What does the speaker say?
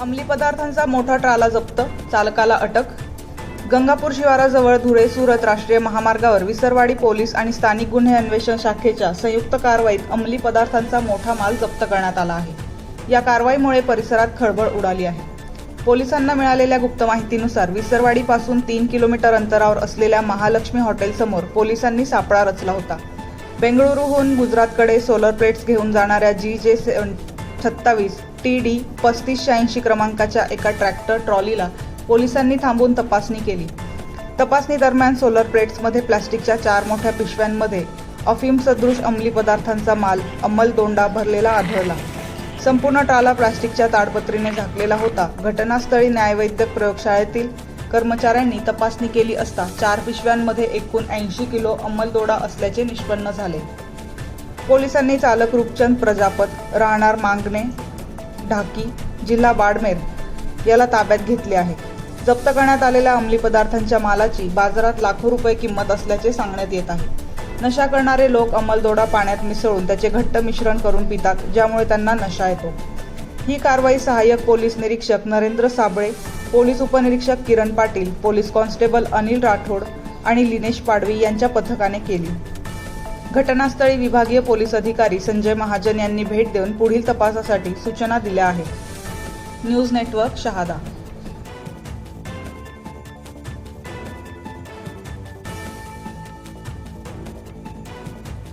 अंमली पदार्थांचा मोठा ट्राला जप्त चालकाला अटक. गंगापूर शिवाराजवळ धुळे सुरत राष्ट्रीय महामार्गावर विसरवाडी पोलीस आणि स्थानिक गुन्हे अन्वेषण शाखेच्या संयुक्त कारवाईत अंमली पदार्थांचा मोठा माल जप्त करण्यात आला आहे. या कारवाईमुळे परिसरात खळबळ उडाली आहे. पोलिसांना मिळालेल्या गुप्त माहितीनुसार विसरवाडीपासून तीन किलोमीटर अंतरावर असलेल्या महालक्ष्मी हॉटेलसमोर पोलिसांनी सापळा रचला होता. बेंगळुरूहून गुजरातकडे सोलर प्लेट्स घेऊन जाणाऱ्या जी जे सत्तावीस टी डी पस्तीस शहाऐंशी क्रमांकाच्या एका ट्रॅक्टर ट्रॉलीला पोलिसांनी थांबून तपासणी केली. तपासणी दरम्यान सोलर प्लेट्समध्ये प्लास्टिकच्या चार मोठ्या पिशव्यांमध्ये अफीम सदृश अंमली पदार्थांचा माल अंमल दोंडा भरलेला आढळला. संपूर्ण टाला प्लास्टिकच्या ताडपत्रीने झाकलेला होता. घटनास्थळी न्यायवैद्यक प्रयोगशाळेतील कर्मचाऱ्यांनी तपासणी केली असता चार पिशव्यांमध्ये एकूण ऐंशी किलो अंमलदोडा असल्याचे निष्पन्न झाले. पोलिसांनी चालक रूपचंद प्रजापत राहणार मांगणे ढाकी जिल्हा बाडमेर याला ताब्यात घेतले आहे. जप्त करण्यात आलेल्या अंमली पदार्थांच्या मालाची बाजारात लाखो रुपये किंमत असल्याचे सांगण्यात येत आहे. नशा करणारे लोक अंमलदोडा पाण्यात मिसळून त्याचे घट्ट मिश्रण करून पितात ज्यामुळे त्यांना नशा येतो. ही कारवाई सहाय्यक पोलीस निरीक्षक नरेंद्र साबळे पोलीस उपनिरीक्षक किरण पाटील पोलीस कॉन्स्टेबल अनिल राठोड आणि लिनेश पाडवी यांच्या पथकाने केली. घटनास्थळी विभागीय पोलीस अधिकारी संजय महाजन यांनी भेट देऊन पुढील तपासासाठी सूचना दिल्या आहेत. News network Shahada.